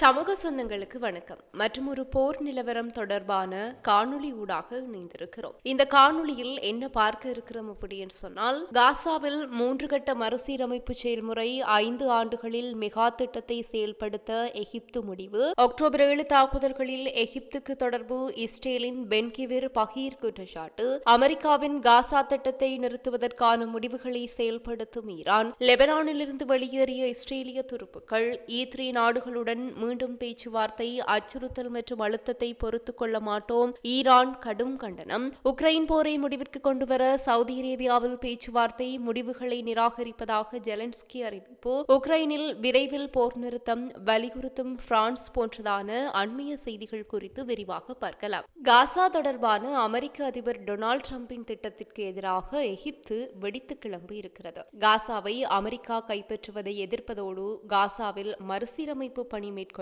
சமூக சொந்தங்களுக்கு வணக்கம். மற்றும் ஒரு போர் நிலவரம் தொடர்பான காணொளி ஊடாக இணைந்திருக்கிறோம். இந்த காணொளியில் என்ன பார்க்க இருக்கிறோம் அப்படின்னு சொன்னால் காசாவில் மூன்று கட்ட மறுசீரமைப்பு செயல்முறை ஐந்து ஆண்டுகளில் மெகா திட்டத்தை செயல்படுத்த எகிப்து முடிவு. அக்டோபர் ஏழு தாக்குதல்களில் எகிப்துக்கு தொடர்பு இஸ்ரேலின் பென்கிவிர் பகீர் குற்றச்சாட்டு. அமெரிக்காவின் காசா திட்டத்தை நிறுத்துவதற்கான முடிவுகளை செயல்படுத்தும் ஈரான். லெபனானிலிருந்து வெளியேறிய இஸ்ரேலிய துருப்புக்கள் ஈ த்ரீ நாடுகளுடன் மீண்டும் பேச்சுவார்த்தை அச்சுறுத்தல் மற்றும் அழுத்தத்தை பொறுத்துக் கொள்ள மாட்டோம். ஈரான் கடும் கண்டனம். உக்ரைன் போரை முடிவிற்கு கொண்டுவர சவுதி அரேபியாவில் பேச்சுவார்த்தை முடிவுகளை நிராகரிப்பதாக ஜெலன்ஸ்கி அறிவிப்பு. உக்ரைனில் விரைவில் போர் நிறுத்தம் வலியுறுத்தும் பிரான்ஸ் போன்றதான அண்மைய செய்திகள் குறித்து விரிவாக பார்க்கலாம். காசா தொடர்பான அமெரிக்க அதிபர் டொனால்டு டிரம்பின் திட்டத்திற்கு எதிராக எகிப்து வெடித்து கிளம்பி இருக்கிறது. காசாவை அமெரிக்கா கைப்பற்றுவதை எதிர்ப்பதோடு காசாவில் மறுசீரமைப்பு பணி மேற்கொள்ள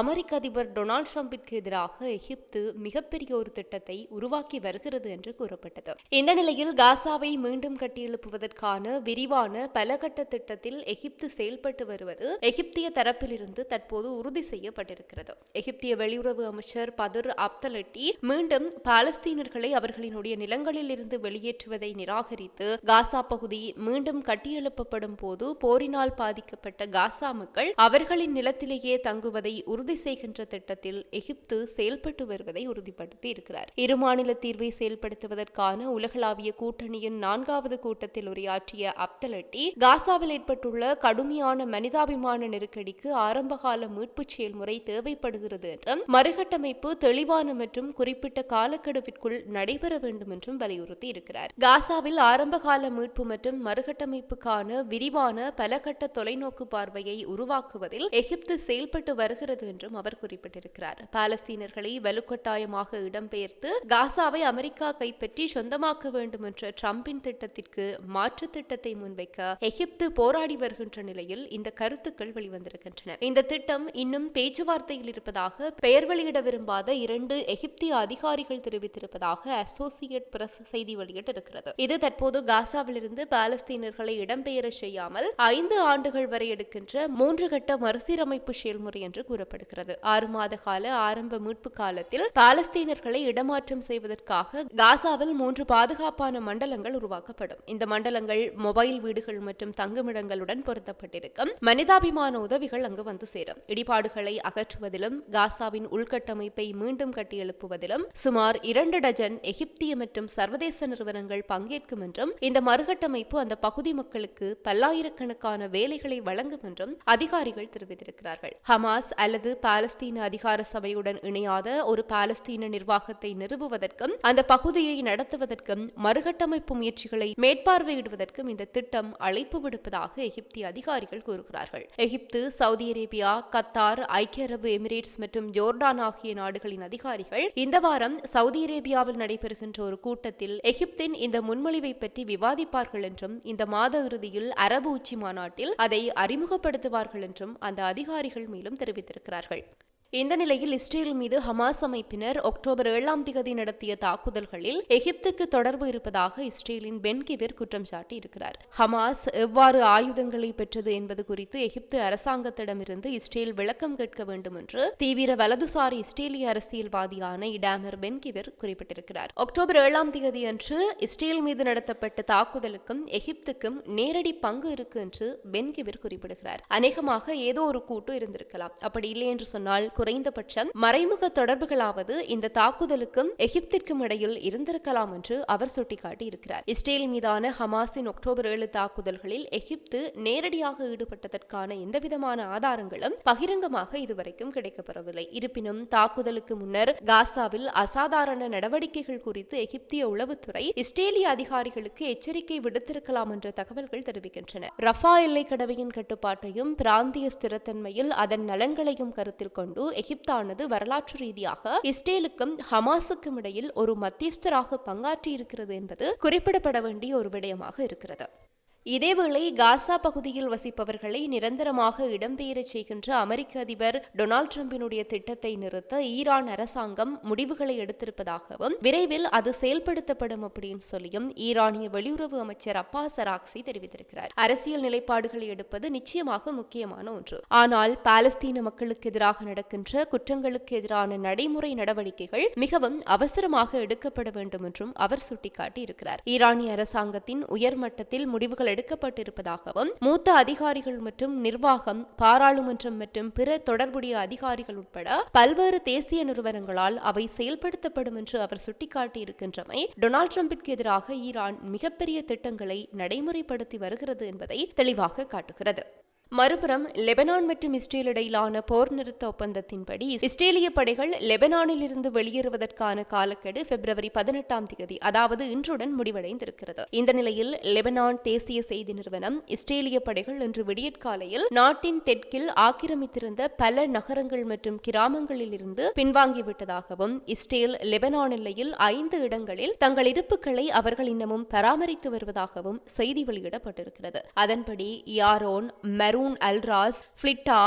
அமெரிக்க அதிபர் டொனால்டு ட்ரம்பிற்கு எதிராக எகிப்து மிகப்பெரிய ஒரு திட்டத்தை உருவாக்கி வருகிறது என்று கூறப்பட்டது. இந்த நிலையில் காசாவை மீண்டும் கட்டியெழுப்புவதற்கான விரிவான பலகட்ட திட்டத்தில் எகிப்து செயல்பட்டு வருவது எகிப்திய தரப்பிலிருந்து தற்போது உறுதி செய்யப்பட்டிருக்கிறது. எகிப்திய வெளியுறவு அமைச்சர் பதுர் அப்தலட்டி மீண்டும் பாலஸ்தீனர்களை அவர்களினுடைய நிலங்களில் இருந்து வெளியேற்றுவதை நிராகரித்து காசா பகுதி மீண்டும் கட்டியெழுப்பப்படும் போது போரினால் பாதிக்கப்பட்ட காசா மக்கள் அவர்களின் நிலத்திலேயே தங்குவது உறுதி செய்கின்ற திட்டத்தில் எகிப்து செயல்பட்டு வருவதை உறுதிப்படுத்தி இருக்கிறார். இரு மாநில தீர்வை செயல்படுத்துவதற்கான உலகளாவிய கூட்டணியின் நான்காவது கூட்டத்தில் உரையாற்றிய அப்தலட்டி காசாவில் ஏற்பட்டுள்ள கடுமையான மனிதாபிமான நெருக்கடிக்கு ஆரம்பகால மீட்பு செயல்முறை தேவைப்படுகிறது என்றும் மறுகட்டமைப்பு தெளிவான மற்றும் குறிப்பிட்ட காலக்கெடுவிற்குள் நடைபெற வேண்டும் என்றும் வலியுறுத்தி இருக்கிறார். காசாவில் ஆரம்பகால மீட்பு மற்றும் மறுகட்டமைப்புக்கான விரிவான பலகட்ட தொலைநோக்கு பார்வையை உருவாக்குவதில் எகிப்து செயல்பட்டு வருகிறது என்றும் அவர் குறிப்பிட்டிருக்கிறார். பாலஸ்தீனர்களை வலுக்கட்டாயமாக இடம்பெயர்த்து காசாவை அமெரிக்கா கைப்பற்றி சொந்தமாக்க வேண்டும் என்ற டிரம்பின் திட்டத்திற்கு மாற்று திட்டத்தை முன்வைக்க எகிப்து போராடி வருகின்ற நிலையில் இந்த கருத்துக்கள் வெளிவந்திருக்கின்றன. இந்த திட்டம் இன்னும் பேச்சுவார்த்தையில் இருப்பதாக பெயர் வெளியிட விரும்பாத இரண்டு எகிப்திய அதிகாரிகள் தெரிவித்திருப்பதாக அசோசியேட் பிரஸ் செய்தி வெளியிட்டிருக்கிறது. இது தற்போது காசாவிலிருந்து பாலஸ்தீனர்களை இடம்பெயர செய்யாமல் ஐந்து ஆண்டுகள் வரை எடுக்கின்ற மூன்று கட்ட மறுசீரமைப்பு செயல்முறை என்று கூறப்படுகிறது. ஆறு மாத கால ஆரம்ப மீட்பு காலத்தில் பாலஸ்தீனர்களை இடமாற்றம் செய்வதற்காக காசாவில் மூன்று பாதுகாப்பான மண்டலங்கள் உருவாக்கப்படும். இந்த மண்டலங்கள் மொபைல் வீடுகள் மற்றும் தங்குமிடங்களுடன் பொருத்தப்பட்டிருக்கும். மனிதாபிமான உதவிகள் அங்கு வந்து சேரும். இடிபாடுகளை அகற்றுவதிலும் காசாவின் உள்கட்டமைப்பை மீண்டும் கட்டியெழுப்புவதிலும் சுமார் இரண்டு டஜன் எகிப்திய மற்றும் சர்வதேச நிறுவனங்கள் பங்கேற்கும் என்றும் இந்த மறுகட்டமைப்பு அந்த பகுதி மக்களுக்கு பல்லாயிரக்கணக்கான வேலைகளை வழங்கும் என்றும் அதிகாரிகள் தெரிவித்திருக்கிறார்கள். ஹமாஸ் அல்லது பாலஸ்தீன அதிகார சபையுடன் இணையாத ஒரு பாலஸ்தீன நிர்வாகத்தை நிறுவுவதற்கும் அந்த பகுதியை நடத்துவதற்கும் மறுகட்டமைப்பு முயற்சிகளை மேற்பார்வையிடுவதற்கும் இந்த திட்டம் அழைப்பு விடுப்பதாக எகிப்திய அதிகாரிகள் கூறுகிறார்கள். எகிப்து சவுதி அரேபியா கத்தார் ஐக்கிய அரபு எமிரேட்ஸ் மற்றும் ஜோர்டான் ஆகிய நாடுகளின் அதிகாரிகள் இந்த வாரம் சவுதி அரேபியாவில் நடைபெறுகின்ற ஒரு கூட்டத்தில் எகிப்தின் இந்த முன்மொழிவை பற்றி விவாதிப்பார்கள் என்றும் இந்த மாத இறுதியில் அரபு உச்சி மாநாட்டில் அதை அறிமுகப்படுத்துவார்கள் என்றும் அந்த அதிகாரிகள் மேலும் தெரிவித்திருக்கிறார்கள். இந்த நிலையில் இஸ்ரேல் மீது ஹமாஸ் அமைப்பினர் அக்டோபர் ஏழாம் திகதி நடத்திய தாக்குதல்களில் எகிப்துக்கு தொடர்பு இருப்பதாக இஸ்ரேலின் பென்கிவிர் குற்றம் சாட்டி இருக்கிறார் ஹமாஸ் எவ்வாறு ஆயுதங்களை பெற்றது என்பது குறித்து எகிப்து அரசாங்கத்திடமிருந்து இஸ்ரேல் விளக்கம் கேட்க வேண்டும் என்று தீவிர வலதுசாரி இஸ்ரேலிய அரசியல்வாதியான இடாமர் பென்கிவிர் குறிப்பிட்டிருக்கிறார். அக்டோபர் ஏழாம் திகதி அன்று இஸ்ரேல் மீது நடத்தப்பட்ட தாக்குதலுக்கும் எகிப்துக்கும் நேரடி பங்கு இருக்கு என்று பென்கிவிர் குறிப்பிடுகிறார். அநேகமாக ஏதோ ஒரு கூட்டு இருந்திருக்கலாம். அப்படி இல்லை என்று சொன்னால் குறைந்தபட்சம் மறைமுக தொடர்புகளாவது இந்த தாக்குதலுக்கும் எகிப்திற்கும் இடையில் இருந்திருக்கலாம் என்று அவர் சுட்டிக்காட்டி இருக்கிறார் இஸ்ரேல் மீதான ஹமாஸின் அக்டோபர் ஏழு தாக்குதல்களில் எகிப்து நேரடியாக ஈடுபட்டதற்கான எந்தவிதமான ஆதாரங்களும் பகிரங்கமாக இதுவரைக்கும் கிடைக்கப்பெறவில்லை. இருப்பினும் தாக்குதலுக்கு முன்னர் காசாவில் அசாதாரண நடவடிக்கைகள் குறித்து எகிப்திய உளவுத்துறை இஸ்ரேலிய அதிகாரிகளுக்கு எச்சரிக்கை விடுத்திருக்கலாம் என்ற தகவல்கள் தெரிவிக்கின்றன. ரஃபா எல்லை கடவையின் கட்டுப்பாட்டையும் பிராந்திய ஸ்திரத்தன்மையில் அதன் நலன்களையும் கருத்தில் கொண்டு எகிப்தானது வரலாற்று ரீதியாக இஸ்ரேலுக்கும் ஹமாஸுக்கும் இடையில் ஒரு மத்தியஸ்தராக பங்காற்றி இருக்கிறது என்பது குறிப்பிடப்பட வேண்டிய ஒரு விடயமாக இருக்கிறது. இதேவேளை காசா பகுதியில் வசிப்பவர்களை நிரந்தரமாக இடம்பெயரச் செய்கின்ற அமெரிக்க அதிபர் டொனால்டு டிரம்பினுடைய திட்டத்தை நிறுத்த ஈரான் அரசாங்கம் முடிவுகளை எடுத்திருப்பதாகவும் விரைவில் அது செயல்படுத்தப்படும் அப்படின்னு சொல்லியும் ஈரானிய வெளியுறவு அமைச்சர் அப்பாஸ் அராக்சி தெரிவித்திருக்கிறார். அரசியல் நிலைப்பாடுகளை எடுப்பது நிச்சயமாக முக்கியமான ஒன்று. ஆனால் பாலஸ்தீன மக்களுக்கு எதிராக நடக்கின்ற குற்றங்களுக்கு எதிரான நடைமுறை நடவடிக்கைகள் மிகவும் அவசரமாக எடுக்கப்பட வேண்டும் என்றும் அவர் சுட்டிக்காட்டி இருக்கிறார் ஈரானிய அரசாங்கத்தின் உயர்மட்டத்தில் முடிவுகள் எடுக்கப்பட்டிருப்பதாகவும் மூத்த அதிகாரிகள் மற்றும் நிர்வாகம் பாராளுமன்றம் மற்றும் பிற தொடர்புடைய அதிகாரிகள் உட்பட பல்வேறு தேசிய நிறுவனங்களால் அவை செயல்படுத்தப்படும் என்று அவர் சுட்டிக்காட்டியிருக்கின்றமை டொனால்டு டிரம்பிற்கு எதிராக ஈரான் மிகப்பெரிய திட்டங்களை நடைமுறைப்படுத்தி வருகிறது என்பதை தெளிவாக காட்டுகிறது. மறுபுறம் லெபனான் மற்றும் இஸ்ரேல் இடையிலான போர் நிறுத்த ஒப்பந்தத்தின்படி இஸ்ரேலிய படைகள் லெபனானில் இருந்து வெளியேறுவதற்கான காலக்கெடு பிப்ரவரி பதினெட்டாம் தேதி அதாவது இன்றுடன் முடிவடைந்திருக்கிறது. இந்த நிலையில் லெபனான் தேசிய செய்தி நிறுவனம் இஸ்ரேலிய படைகள் இன்று விடியற்காலையில் நாட்டின் தெற்கில் ஆக்கிரமித்திருந்த பல நகரங்கள் மற்றும் கிராமங்களில் இருந்து பின்வாங்கிவிட்டதாகவும் இஸ்ரேல் லெபனான் எல்லையில் ஐந்து இடங்களில் தங்கள் இருப்புகளை அவர்கள் இன்னமும் பராமரித்து வருவதாகவும் செய்தி வெளியிடப்பட்டிருக்கிறது. அதன்படி யாரோன் மெரு அருண் அல்ராஸ் ஃப்ளிட்டா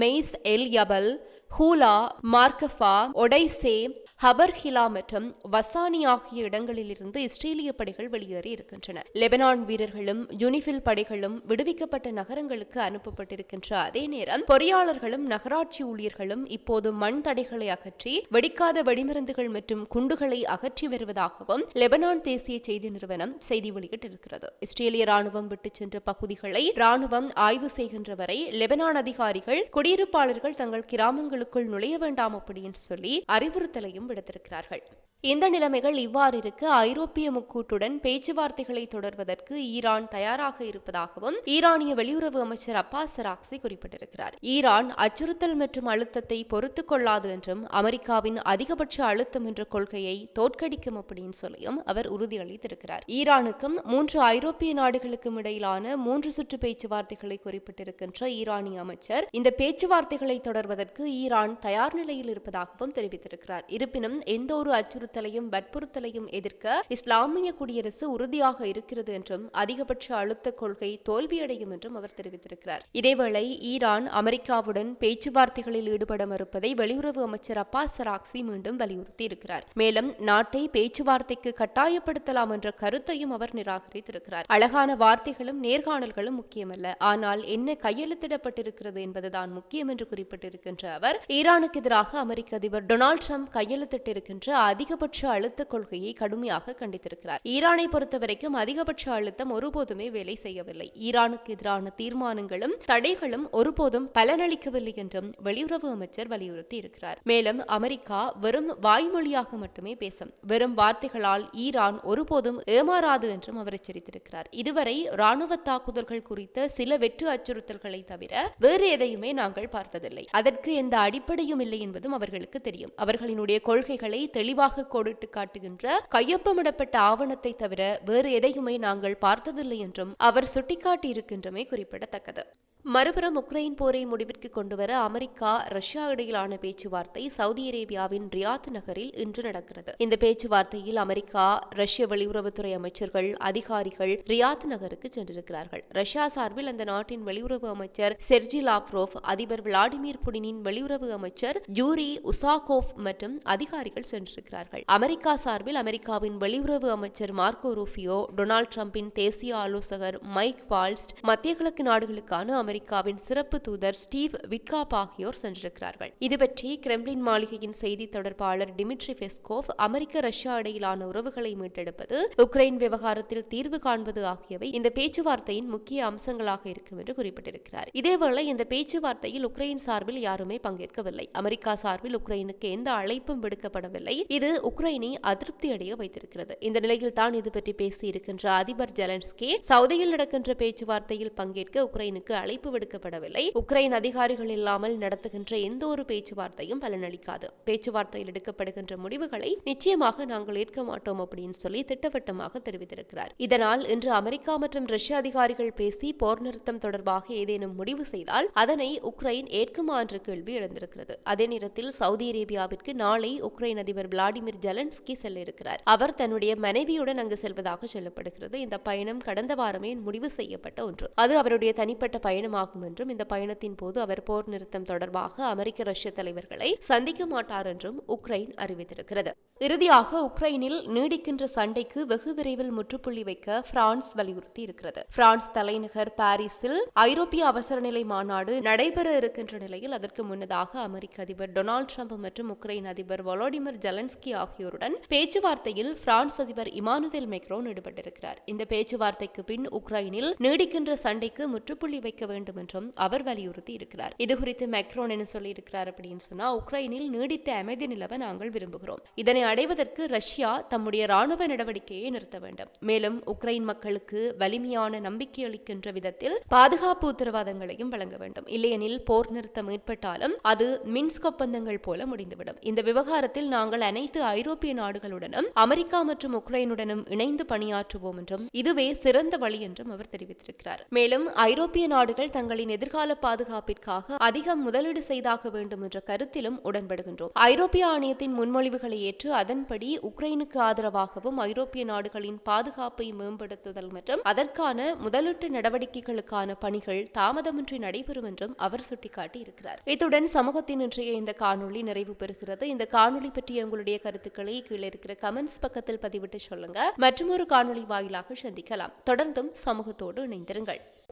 மெய்ஸ் எல் யபல் ஹூலா மார்க்கஃபா ஒடைசே ஹபர்ஹிலா மற்றும் வசானி ஆகிய இடங்களிலிருந்து இஸ்ரேலிய படைகள் வெளியேறி இருக்கின்றன. லெபனான் வீரர்களும் யூனிஃபில் படைகளும் விடுவிக்கப்பட்ட நகரங்களுக்கு அனுப்பப்பட்டிருக்கின்ற அதே நேரம் பொறியாளர்களும் நகராட்சி ஊழியர்களும் இப்போது மண் தடைகளை அகற்றி வெடிக்காத வெடிமருந்துகள் மற்றும் குண்டுகளை அகற்றி வருவதாகவும் லெபனான் தேசிய செய்தி நிறுவனம் செய்தி வெளியிட்டிருக்கிறது. இஸ்ரேலிய ராணுவம் விட்டுச் சென்ற பகுதிகளை ராணுவம் ஆய்வு செய்கின்ற வரை லெபனான் அதிகாரிகள் குடியிருப்பாளர்கள் தங்கள் கிராமங்களுக்குள் நுழைய வேண்டாம் அப்படின்னு சொல்லி அறிவுறுத்தலையும் விடுத்திருக்கிறார்கள். இந்த நிலைமைகள் இவ்வாறு இருக்க. ஐரோப்பிய முக்கூட்டுடன் பேச்சுவார்த்தைகளை தொடர்வதற்கு ஈரான் தயாராக இருப்பதாகவும் ஈரானிய வெளியுறவு அமைச்சர் அப்பாஸ் சராக்சி குறிப்பிட்டிருக்கிறார். ஈரான் அச்சுறுத்தல் மற்றும் அழுத்தத்தை பொறுத்து கொள்ளாது என்றும் அமெரிக்காவின் அதிகபட்ச அழுத்தம் என்ற கொள்கையை தோற்கடிக்கும் அப்படின்னு சொல்லியும் அவர் உறுதியளித்திருக்கிறார். ஈரானுக்கும் மூன்று ஐரோப்பிய நாடுகளுக்கும் இடையிலான மூன்று சுற்று பேச்சுவார்த்தைகளை குறிப்பிட்டிருக்கின்ற ஈரானிய அமைச்சர் இந்த பேச்சுவார்த்தைகளை தொடர்வதற்கு ஈரான் தயார் நிலையில் இருப்பதாகவும் தெரிவித்திருக்கிறார். இருப்பினும் எந்த ஒரு அச்சுறுத்தலையும் வற்புறுத்தலையும் எதிர்க்க இஸ்லாமிய குடியரசு உறுதியாக இருக்கிறது என்றும் அதிகபட்ச அழுத்த கொள்கை தோல்வியடையும் என்றும் அவர் தெரிவித்திருக்கிறார். இதேவேளை ஈரான் அமெரிக்காவுடன் பேச்சுவார்த்தைகளில் ஈடுபட மறுப்பதை வெளியுறவு அமைச்சர் அப்பாஸ் சராக்சி மீண்டும் வலியுறுத்தி இருக்கிறார் மேலும் நாட்டை பேச்சுவார்த்தைக்கு கட்டாயப்படுத்தலாம் என்ற கருத்தையும் அவர் நிராகரித்திருக்கிறார். அழகான வார்த்தைகளும் நேர்காணல்களும் முக்கியமல்ல. ஆனால் என்ன கையெழுத்திடப்பட்டிருக்கிறது என்பதுதான் தான் முக்கியம் என்று குறிப்பிட்டிருக்கின்ற அவர் ஈரானுக்கு எதிராக அமெரிக்க அதிபர் டொனால்டு ட்ரம்ப் கையெழுத்திட்டிருக்கின்ற அதிகபட்ச அழுத்த கொள்கையை கடுமையாக கண்டித்திருக்கிறார். ஈரானை பொறுத்தவரைக்கும் அதிகபட்ச அழுத்தம் ஒருபோதுமே வேலை செய்யவில்லை. ஈரானுக்கு எதிரான தீர்மானங்களும் தடைகளும் ஒருபோதும் பலனளிக்கவில்லை என்றும் வெளியுறவு அமைச்சர் வலியுறுத்தி இருக்கிறார் மேலும் அமெரிக்கா வெறும் வாய்மொழியாக மட்டுமே பேசும். வெறும் வார்த்தைகளால் ஈரான் ஒருபோதும் ஏமாறாது என்றும் அவர் எச்சரித்திருக்கிறார். இதுவரை ராணுவ தாக்குதல்கள் குறித்த சில வெற்று அச்சுறுத்தல்களை தவிர வேறு எதையுமே நாங்கள் பார்த்ததில்லை. அதற்கு எந்த அடிப்படையும் இல்லை என்பதும் அவர்களுக்கு தெரியும். அவர்களினுடைய கொள்கைகளை தெளிவாக கோடிட்டு காட்டுகின்ற கையொப்பமிடப்பட்ட ஆவணத்தை தவிர வேறு எதையுமே நாங்கள் பார்த்ததில்லை என்றும் அவர் சுட்டிக்காட்டியிருக்கின்றமை குறிப்பிடத்தக்கது. மறுபுறம் உக்ரைன் போரை முடிவிற்கு கொண்டுவர அமெரிக்கா ரஷ்யா இடையிலான பேச்சுவார்த்தை சவுதி அரேபியாவின் ரியாத் நகரில் இன்று நடக்கிறது. இந்த பேச்சுவார்த்தையில் அமெரிக்கா ரஷ்ய வெளியுறவுத்துறை அமைச்சர்கள் அதிகாரிகள் ரியாத் நகருக்கு சென்றிருக்கிறார்கள். ரஷ்யா சார்பில் அந்த நாட்டின் வெளியுறவு அமைச்சர் செர்ஜி லாப்ரோவ் அதிபர் விளாடிமிர் புடினின் வெளியுறவு அமைச்சர் யூரி உசாகோவ் மற்றும் அதிகாரிகள் சென்றிருக்கிறார்கள். அமெரிக்கா சார்பில் அமெரிக்காவின் வெளியுறவு அமைச்சர் மார்க்கோ ரூபியோ டொனால்டு டிரம்பின் தேசிய ஆலோசகர் மைக் வால்ஸ்ட் மத்திய கிழக்கு நாடுகளுக்கான அமெரிக்காவின் சிறப்பு தூதர் ஸ்டீவ் விட்காப் ஆகியோர் சென்றிருக்கிறார்கள். இது பற்றி கிரெம்லின் மாளிகையின் செய்தி தொடர்பாளர் டிமிட்ரி பெஸ்கோவ் அமெரிக்க ரஷ்யா இடையிலான உறவுகளை மீட்டெடுப்பது உக்ரைன் விவகாரத்தில் தீர்வு காண்பது ஆகியவை இந்த பேச்சுவார்த்தையின் முக்கிய அம்சங்களாக இருக்கும் என்று குறிப்பிட்டிருக்கிறார். இதேவேளை இந்த பேச்சுவார்த்தையில் உக்ரைன் சார்பில் யாருமே பங்கேற்கவில்லை. அமெரிக்கா சார்பில் உக்ரைனுக்கு எந்த அழைப்பும் விடுக்கப்படவில்லை. இது உக்ரைனை அதிருப்தி அடைய வைத்திருக்கிறது. இந்த நிலையில் தான் இது பற்றி பேசியிருக்கின்ற அதிபர் ஜெலன்ஸ்கி சவுதியில் நடக்கின்ற பேச்சுவார்த்தையில் பங்கேற்க உக்ரைனுக்கு அழைப்பு அழைப்பு விடுக்கப்படவில்லை. உக்ரைன் அதிகாரிகள் இல்லாமல் நடத்துகின்ற எந்த ஒரு பேச்சுவார்த்தையும் பலனளிக்காது. பேச்சுவார்த்தையில் எடுக்கப்படுகின்ற முடிவுகளை நிச்சயமாக நாங்கள் ஏற்க மாட்டோம் அப்படின்னு சொல்லி திட்டவட்டமாக தெரிவித்திருக்கிறார். இதனால் இன்று அமெரிக்கா மற்றும் ரஷ்ய அதிகாரிகள் பேசி போர் நிறுத்தம் தொடர்பாக ஏதேனும் முடிவு செய்தால் அதனை உக்ரைன் ஏற்குமா என்ற கேள்வி எழுந்திருக்கிறது. அதே நேரத்தில் சவுதி அரேபியாவிற்கு நாளை உக்ரைன் அதிபர் விளாடிமிர் ஜெலன்ஸ்கி செல்ல இருக்கிறார் அவர் தன்னுடைய மனைவியுடன் அங்கு செல்வதாக சொல்லப்படுகிறது. இந்த பயணம் கடந்த வாரமே முடிவு செய்யப்பட்ட ஒன்று. அது அவருடைய தனிப்பட்ட பயணம் பயணமாகும் என்றும் இந்த பயணத்தின் போது அவர் போர் நிறுத்தம் தொடர்பாக அமெரிக்க ரஷ்ய தலைவர்களை சந்திக்க மாட்டார் என்றும் உக்ரைன் அறிவித்திருக்கிறது. இறுதியாக உக்ரைனில் நீடிக்கின்ற சண்டைக்கு வெகு விரைவில் முற்றுப்புள்ளி வைக்க பிரான்ஸ் வலியுறுத்தி இருக்கிறது பிரான்ஸ் தலைநகர் பாரிஸில் ஐரோப்பிய அவசர நிலை மாநாடு நடைபெற இருக்கின்ற நிலையில் அதற்கு முன்னதாக அமெரிக்க அதிபர் டொனால்டு ட்ரம்ப் மற்றும் உக்ரைன் அதிபர் வொலோடிமிர் ஜெலன்ஸ்கி ஆகியோருடன் பேச்சுவார்த்தையில் பிரான்ஸ் அதிபர் இமானுவேல் மெக்ரோன் ஈடுபட்டிருக்கிறார். இந்த பேச்சுவார்த்தைக்கு பின் உக்ரைனில் நீடிக்கின்ற சண்டைக்கு முற்றுப்புள்ளி வைக்க வேண்டும் என்றும் அவர் வலியுறுத்தி இருக்கிறார் இதுகுறித்து மெக்ரோன் என்ன சொல்லியிருக்கிறார் அப்படின்னு சொன்னா உக்ரைனில் நீடித்த அமைதி நிலவ நாங்கள் விரும்புகிறோம். இதனை அடைவதற்கு ரஷ்யா தம்முடைய ராணுவ நடவடிக்கையை நிறுத்த வேண்டும். மேலும் உக்ரைன் மக்களுக்கு வலிமையான நம்பிக்கை அளிக்கின்ற விதத்தில் பாதுகாப்பு உத்தரவாதங்களையும் வழங்க வேண்டும். இல்லையெனில் போர் நிறுத்தம் ஏற்பட்டாலும் அது மின்ஸ்க் ஒப்பந்தங்கள் போல முடிந்துவிடும். இந்த விவகாரத்தில் நாங்கள் அனைத்து ஐரோப்பிய நாடுகளுடனும் அமெரிக்கா மற்றும் உக்ரைனுடனும் இணைந்து பணியாற்றுவோம் என்றும் இதுவே சிறந்த வழி என்றும் அவர் தெரிவித்திருக்கிறார். மேலும் ஐரோப்பிய நாடுகள் தங்களின் எதிர்கால பாதுகாப்பிற்காக அதிகம் முதலீடு செய்தாக வேண்டும் என்ற கருத்திலும் உடன்படுகின்றோம். ஐரோப்பிய ஆணையத்தின் முன்மொழிவுகளை ஏற்று அதன்படி உக்ரைனுக்கு ஆதரவாகவும் ஐரோப்பிய நாடுகளின் பாதுகாப்பை மேம்படுத்துதல் மற்றும் அதற்கான முதலீட்டு நடவடிக்கைகளுக்கான பணிகள் தாமதமின்றி நடைபெறும் என்றும் அவர் சுட்டிக்காட்டி இருக்கிறார் இத்துடன் சமூகத்தின் இன்றைய இந்த காணொளி நிறைவு பெறுகிறது. இந்த காணொலி பற்றிய உங்களுடைய கருத்துக்களை கீழே இருக்கிற கமெண்ட்ஸ் பக்கத்தில் பதிவிட்டு சொல்லுங்க. மற்றும் ஒரு காணொளி வாயிலாக சந்திக்கலாம். தொடர்ந்தும் சமூகத்தோடு இணைந்திருங்கள்.